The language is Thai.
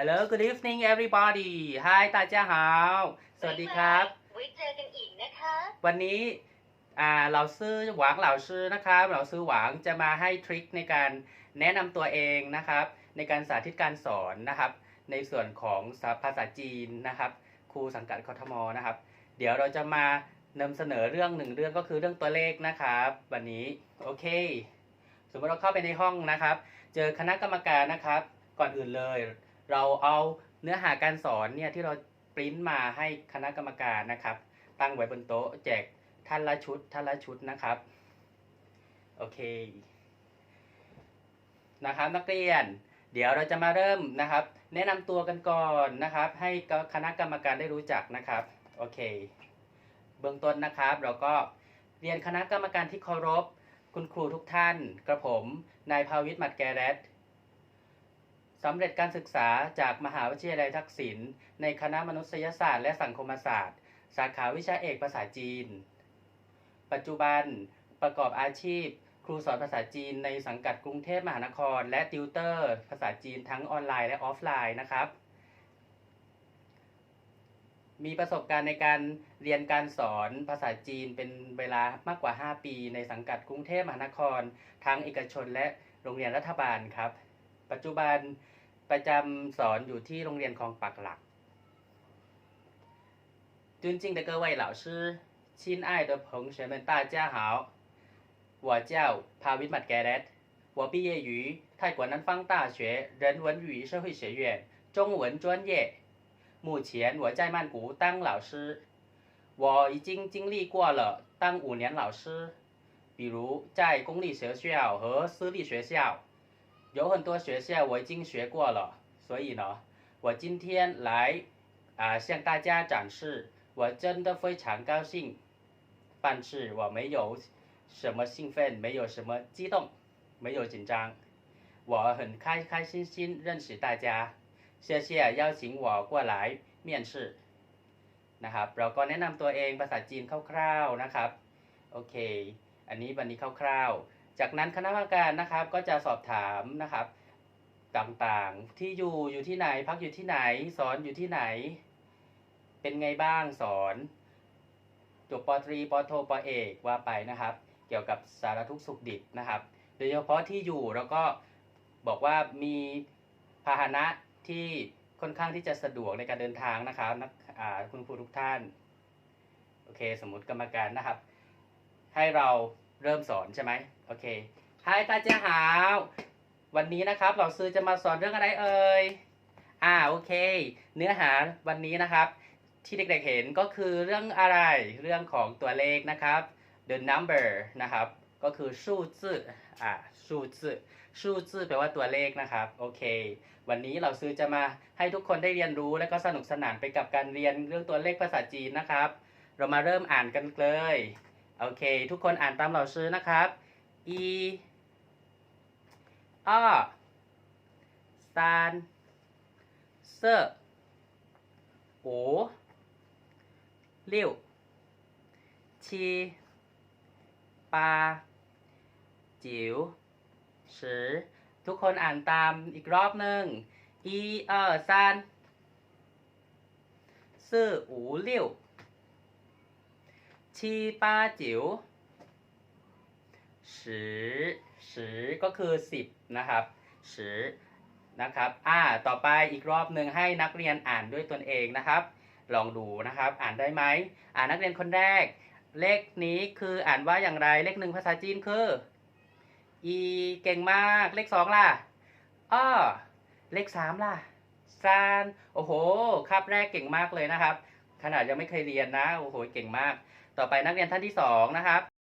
Hello good evening everybody Hi ตาเจ้าหาวสวัสดีครับไว้เจอกันอีกนะคะ วันนี้อ่าเราซื้อหวังเหล่าซื้อนะครับเหล่าซื้อหวังจะมาให้ทริคในการแนะนำตัวเองนะครับ ในการสาธิตการสอนนะครับ ในส่วนของภาษาจีนนะครับ ครูสังกัดคอทมนะครับ เดี๋ยวเราจะมานำเสนอเรื่องหนึ่งเรื่องก็คือเรื่องตัวเลขนะครับ วันนี้โอเคสมมติเราเข้าไปในห้องนะครับ เจอคณะกรรมการนะครับ ก่อนอื่นเลย เราเอาเนื้อหาการสอนเนี่ยที่เราปริ้นมาให้คณะกรรมการนะครับ ตั้งไว้บนโต๊ะแจกท่านละชุดท่านละชุดนะครับโอเคนะครับนักเรียน เดี๋ยวเราจะมาเริ่มนะครับ แนะนำตัวกันก่อนนะครับ ให้คณะกรรมการได้รู้จักนะครับโอเค เบื้องต้นนะครับ เราก็เรียนคณะกรรมการที่เคารพ คุณครูทุกท่าน กระผมนายภาวิทย์มัดแกเรต สำเร็จการศึกษาจากมหาวิทยาลัยทักษิณในคณะมนุษยศาสตร์และสังคมศาสตร์ สาขาวิชาเอกภาษาจีน ปัจจุบันประกอบอาชีพ ครูสอนภาษาจีนในสังกัดกรุงเทพมหานคร และติวเตอร์ ภาษาจีนทั้งออนไลน์และออฟไลน์นะครับ มีประสบการณ์ในการเรียนการสอนภาษาจีนเป็นเวลามากกว่า 5 ปี ในสังกัดกรุงเทพมหานคร ทั้งเอกชนและโรงเรียนรัฐบาลครับ ปัจจุบันประจำสอนอยู่ที่โรงเรียนคลองปักหลัก尊敬的各位老师，亲爱的同学们，大家好。我叫帕维马盖勒，我毕业于泰国南方大学人文与社会学院中文专业。目前我在曼谷当老师，我已经经历过了当五年老师，比如在公立学校和私立学校， 有很多学校我已经学过了，所以呢，我今天来啊、向大家展示，我真的非常高兴，但是我没有什么兴奋，没有什么激动，没有紧张，我很开开心心认识大家，谢谢邀请我过来面试นะครับเราก็แนะนำตัวเองภาษาจีนคร่าวๆนะครับโอเค อันนี้วันนี้คร่าวๆ จากนั้นคณะกรรมการนะครับก็จะสอบถามนะครับต่างๆ ที่อยู่อยู่ที่ไหน พักอยู่ที่ไหน สอนอยู่ที่ไหน เป็นไงบ้างสอนจบปตรีปโทปเอกว่าไปนะครับ เกี่ยวกับสารทุกสุขดิบนะครับ โดยเฉพาะที่อยู่แล้วก็บอกว่ามีพาหนะที่ค่อนข้างที่จะสะดวกในการเดินทางนะครับนักคุณครูทุกท่าน โอเค สมมติกรรมการนะครับ ให้เรา เริ่มสอนใช่ไหมโอเคไฮตาเจ้าหาววันนี้นะครับเราซื้อจะมาสอนเรื่องอะไรเอ่ยอ่าโอเค เนื้อหาวันนี้นะครับ ที่เด็กๆเห็นก็คือเรื่องอะไรเรื่องของตัวเลขนะครับ the number นะครับ ก็คือชูจื้ออ่าชูจื้อชูจื้อแปลว่าตัวเลขนะครับโอเค วันนี้เราซื้อจะมาให้ทุกคนได้เรียนรู้และก็สนุกสนานไปกับการเรียนเรื่องตัวเลขภาษาจีนนะครับ เรามาเริ่มอ่านกันเลย โอเค ทุกคนอ่านตามเหล่าซื้อนะครับอีอซานเซอร์โอลิวชีปาจิ๋วสือทุกคนอ่านตามอีกรอบหนึ่งอีออซานเซอร์อูลิว ชีป้าจิ๋วสือสือก็คือสิบนะครับสือนะครับ อ่า ต่อไปอีกรอบหนึ่งให้นักเรียนอ่านด้วยตนเองนะครับ ลองดูนะครับ อ่านได้ไหม อ่านักเรียนคนแรก เลขนี้คืออ่านว่าอย่างไร เลขหนึ่งภาษาจีนคือ อีเก่งมาก เลขสองล่ะอ้อเลขสามล่ะซาน โอ้โหคาบแรกเก่งมากเลยนะครับ ขนาดยังไม่เคยเรียนนะโอ้โหเก่งมาก ต่อไปนักเรียนท่านที่สองนะครับ